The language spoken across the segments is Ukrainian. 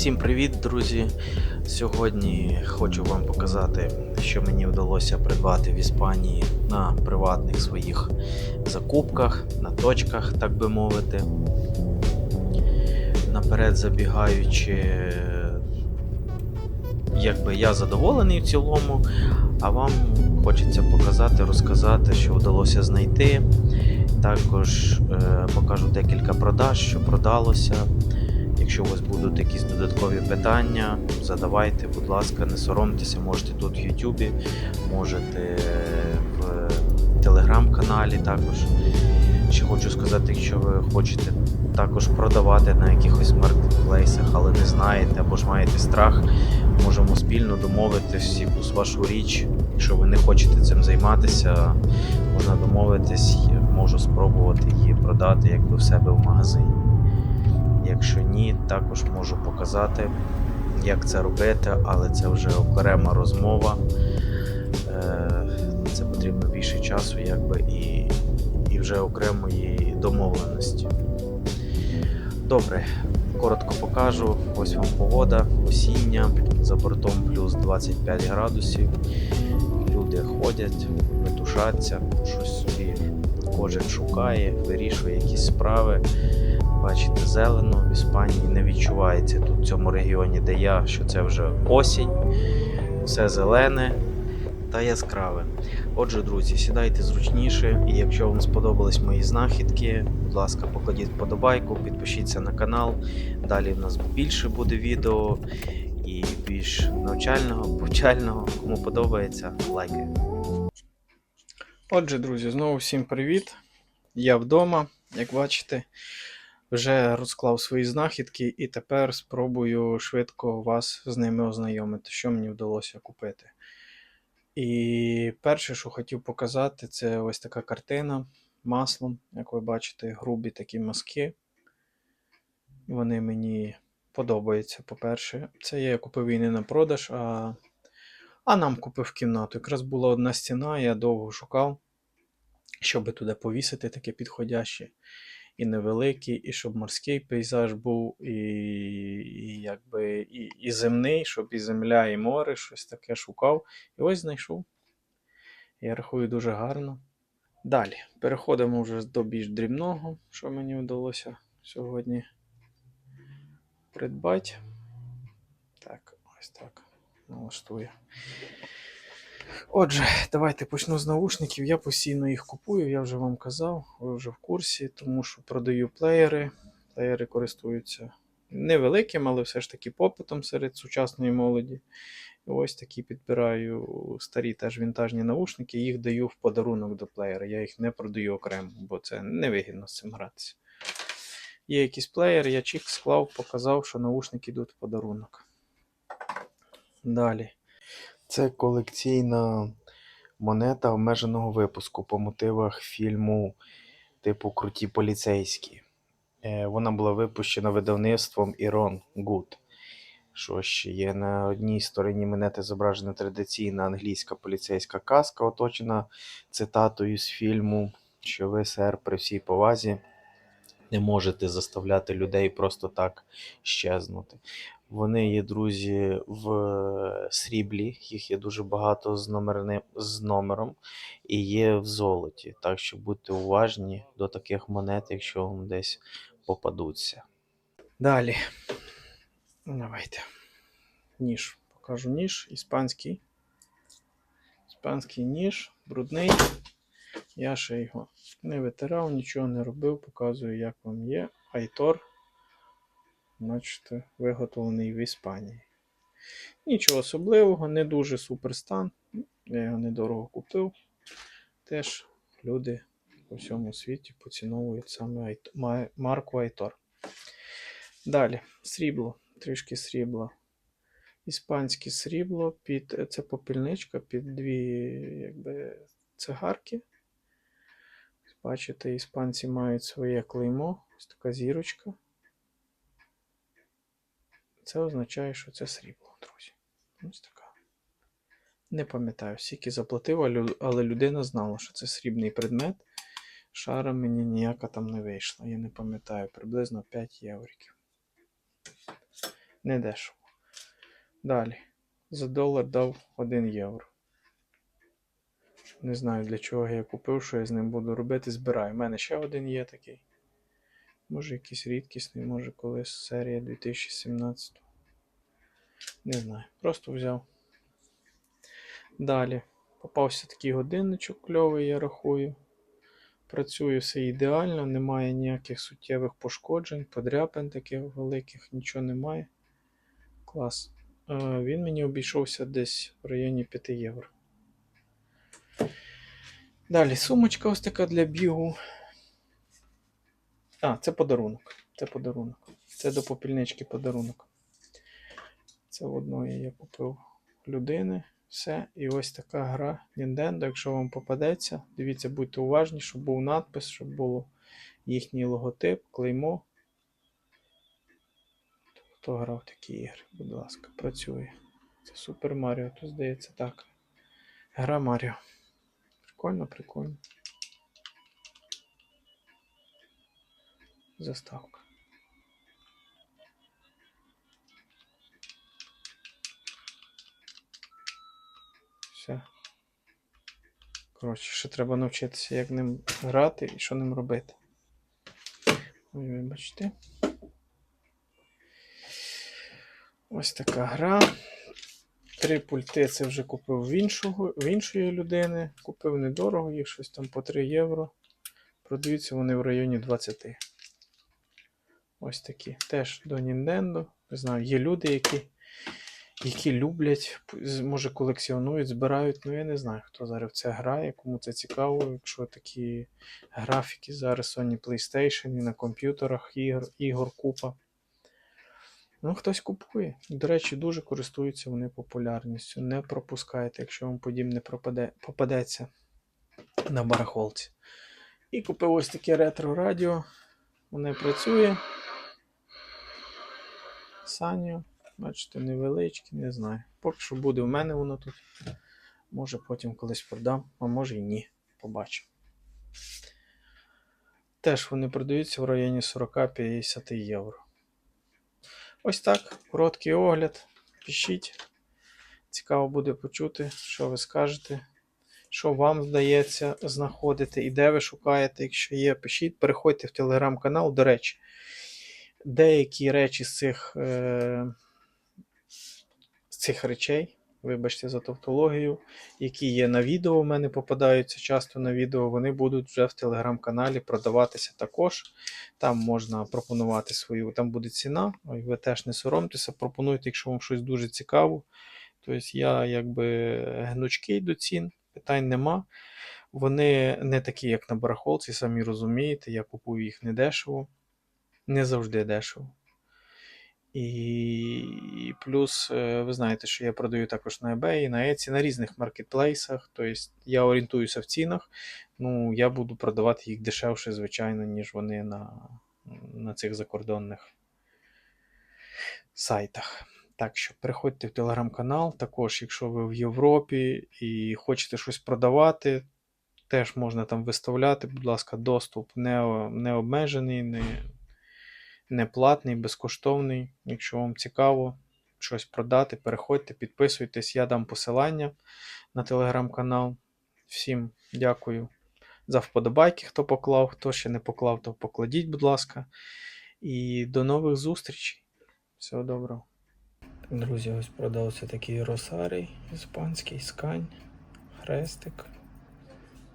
Всім привіт, друзі! Сьогодні хочу вам показати, що мені вдалося придбати в Іспанії на приватних своїх закупках, на точках, так би мовити. Наперед забігаючи, якби я задоволений в цілому, а вам хочеться показати, розказати, що вдалося знайти. Також е, покажу декілька продаж, що продалося. Якщо у вас будуть якісь додаткові питання, задавайте, будь ласка, не соромтеся, можете тут в Ютубі, можете в телеграм-каналі також. Ще хочу сказати, якщо ви хочете також продавати на якихось маркетплейсах, але не знаєте або ж маєте страх, можемо спільно домовитись якусь вашу річ. Якщо ви не хочете цим займатися, можна домовитись, можу спробувати її продати якби в себе в магазині. Якщо ні, також можу показати, як це робити, але це вже окрема розмова. Е, Це потрібно більше часу, якби і, і вже окремої домовленості. Добре, коротко покажу. Ось вам погода, осіння, за бортом плюс 25 градусів. Люди ходять, метушаться, щось собі кожен шукає, вирішує якісь справи. Бачите, зелено в Іспанії не відчувається тут в цьому регіоні, де я, що це вже осінь, все зелене та яскраве. Отже, друзі, сідайте зручніше, і якщо вам сподобались мої знахідки, будь ласка, покладіть вподобайку, підпишіться на канал. Далі в нас більше буде відео і більш навчального, повчального. Кому подобається, лайки. Отже, друзі, знову всім привіт. Я вдома, як бачите вже розклав свої знахідки і тепер спробую швидко вас з ними ознайомити, що мені вдалося купити. І перше, що хотів показати, це ось така картина маслом, як ви бачите, грубі такі мазки. Вони мені подобаються, по-перше. Це я купив і не на продаж, а а нам купив кімнату. Якраз була одна стіна, я довго шукав, щоб туди повісити таке підходяще і невеликий, і щоб морський пейзаж був, і і якби і, і земний, щоб і земля, і море, щось таке шукав. І ось знайшов. Я рахую дуже гарно. Далі, переходимо вже до більш дрібного, що мені вдалося сьогодні придбати. Налаштую. Отже, давайте почну з наушників. Я постійно їх купую, я вже вам казав, ви вже в курсі, тому що продаю плеєри. Плеєри користуються невеликим, але все ж таки попитом серед сучасної молоді. Ось такі підбираю старі теж вінтажні наушники, їх даю в подарунок до плеєра. Я їх не продаю окремо, бо це невигідно з цим гратися. Є якийсь плеєр, я чик склав, показав, що наушники йдуть в подарунок. Далі. Це колекційна монета обмеженого випуску по мотивах фільму типу Круті поліцейські. Е, Вона була випущена видавництвом Iron Good. Що ще є на одній стороні монети зображена традиційна англійська поліцейська казка, оточена цитатою з фільму, що ви, сер, при всій повазі не можете заставляти людей просто так щезнути. Вони є, друзі, в сріблі, їх є дуже багато з, номерни, з номером і є в золоті. Так що будьте уважні до таких монет, якщо вам десь попадуться. Далі. Давайте. Ніж. Покажу ніж. Іспанський. Іспанський ніж, брудний. Я ще його не витирав, нічого не робив, показую, як вам є. Айтор. Бачите, виготовлений в Іспанії. Нічого особливого, не дуже супер стан. Я його недорого купив. Теж люди по всьому світі поціновують саме марку Айтор. Далі, срібло, трішки срібла. Іспанське срібло, під, це попільничка під дві якби, цигарки. Бачите, іспанці мають своє клеймо, ось така зірочка. Це означає, що це срібло, друзі. Ось така. Не пам'ятаю, скільки заплатив, але- людина знала, що це срібний предмет. Шара мені ніяка там не вийшла. Я не пам'ятаю, приблизно 5 євриків. Не дешево. Далі. За долар дав 1 євро. Не знаю для чого я купив, що я з ним буду робити. Збираю. У мене ще один є такий. Може якийсь рідкісний, може колись серія 2017. Не знаю. Просто взяв. Далі. Попався такий годинничок кльовий, я рахую. Працює все ідеально, немає ніяких суттєвих пошкоджень, подряпин таких великих, нічого немає. Клас. Е, Він мені обійшовся десь в районі 5 євро. Далі сумочка ось така для бігу. А, це подарунок. Це подарунок. Це до попільнички подарунок. Це в одної я купив людини. Все. І ось така гра Nintendo. Якщо вам попадеться, дивіться, будьте уважні, щоб був надпис, щоб було їхній логотип, клеймо. Хто грав такі ігри, будь ласка, працює. Це Супер Маріо, то здається так. Гра Маріо. Прикольно, прикольно. Заставка. Все. Коротше, ще треба навчитися, як ним грати і що ним робити. Ой, вибачте. Ось така гра. Три пульти це вже купив в, іншого, в іншої людини. Купив недорого, їх щось там по 3 євро. Продаються вони в районі 20. Ось такі. Теж до Nintendo. Не знаю, є люди, які, які люблять, може колекціонують, збирають. Ну я не знаю, хто зараз в це грає, кому це цікаво. Якщо такі графіки зараз Sony PlayStation і на комп'ютерах ігор, ігор купа. Ну, хтось купує. До речі, дуже користуються вони популярністю. Не пропускайте, якщо вам подібне пропаде, попадеться на барахолці. І купив ось таке ретро-радіо. Воно працює. Саню. Бачите, невеличке, не знаю. Поки що буде в мене воно тут. Може потім колись продам, а може і ні. Побачимо. Теж вони продаються в районі 40-50 євро. Ось так, короткий огляд. Пишіть. Цікаво буде почути, що ви скажете, що вам вдається знаходити і де ви шукаєте. Якщо є, пишіть, переходьте в телеграм-канал. До речі, деякі речі з цих, е- з цих речей, вибачте за тавтологію, які є на відео, у мене попадаються часто на відео, вони будуть вже в телеграм-каналі продаватися також. Там можна пропонувати свою, там буде ціна, ви теж не соромтеся, пропонуйте, якщо вам щось дуже цікаво. Тобто я якби гнучкий до цін, питань нема. Вони не такі, як на барахолці, самі розумієте, я купую їх не дешево, не завжди дешево. І плюс, е, ви знаєте, що я продаю також на eBay, на Etsy, на різних маркетплейсах. Тобто я орієнтуюся в цінах. Ну, я буду продавати їх дешевше, звичайно, ніж вони на, на цих закордонних сайтах. Так що приходьте в телеграм-канал. Також, якщо ви в Європі і хочете щось продавати, теж можна там виставляти. Будь ласка, доступ не, не обмежений, не, не платний, безкоштовний. Якщо вам цікаво щось продати, переходьте, підписуйтесь, я дам посилання на телеграм-канал. Всім дякую за вподобайки, хто поклав, хто ще не поклав, то покладіть, будь ласка. І до нових зустрічей. Всього доброго. Друзі, ось продався такий росарій іспанський скань, хрестик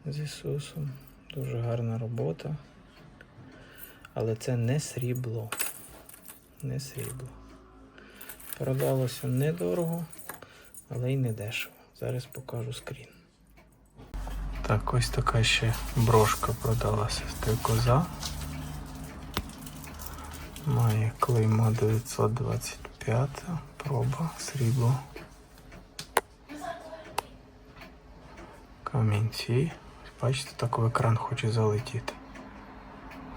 з Ісусом. Дуже гарна робота. Але це не срібло. Не срібло. Продалося недорого, але й не дешево. Зараз покажу скрін. Так, ось така ще брошка продалася стрикоза. Має клеймо 925, проба, срібло. Камінці. Бачите, так в екран хоче залетіти.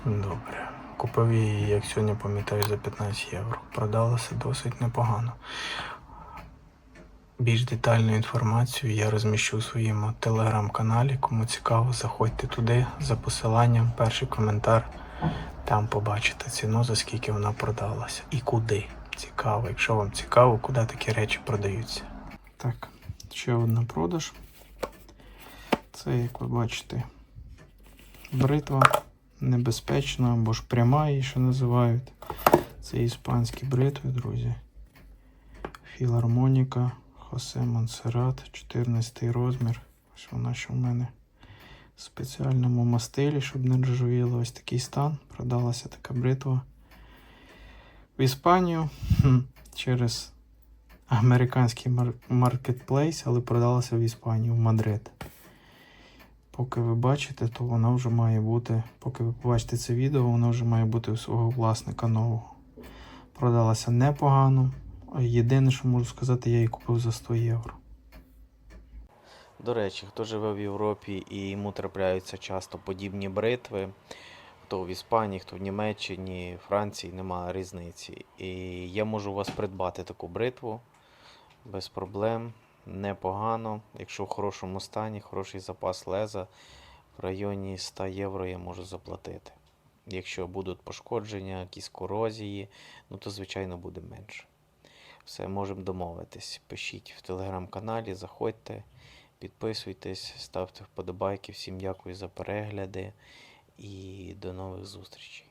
Добре. Купив її, як сьогодні пам'ятаю, за 15 євро. Продалося досить непогано. Більш детальну інформацію я розміщу у своєму телеграм-каналі. Кому цікаво, заходьте туди за посиланням, перший коментар. Там побачите ціну, за скільки вона продалася і куди. цікаво, якщо вам цікаво, куди такі речі продаються. Так, ще одна продаж. Це, як ви бачите, бритва небезпечна або ж пряма її ще називають. Це іспанські бритви, друзі. Філармоніка, Хосе Монсеррат, 14 розмір. Ось вона ще в мене в спеціальному мастилі, щоб не ржавіло. Ось такий стан. Продалася така бритва в Іспанію через американський маркетплейс, але продалася в Іспанію, в Мадрид. Поки ви бачите, то вона вже має бути, поки ви побачите це відео, вона вже має бути у свого власника нового. Продалася непогано. Єдине, що можу сказати, я її купив за 100 євро. До речі, хто живе в Європі і йому трапляються часто подібні бритви, хто в Іспанії, хто в Німеччині, Франції, немає різниці. І я можу у вас придбати таку бритву без проблем, непогано. Якщо в хорошому стані, хороший запас леза, в районі 100 євро я можу заплатити. Якщо будуть пошкодження, якісь корозії, ну то звичайно буде менше. Все, можемо домовитись. Пишіть в телеграм-каналі, заходьте. Підписуйтесь, ставте вподобайки. Всім дякую за перегляди і до нових зустрічей.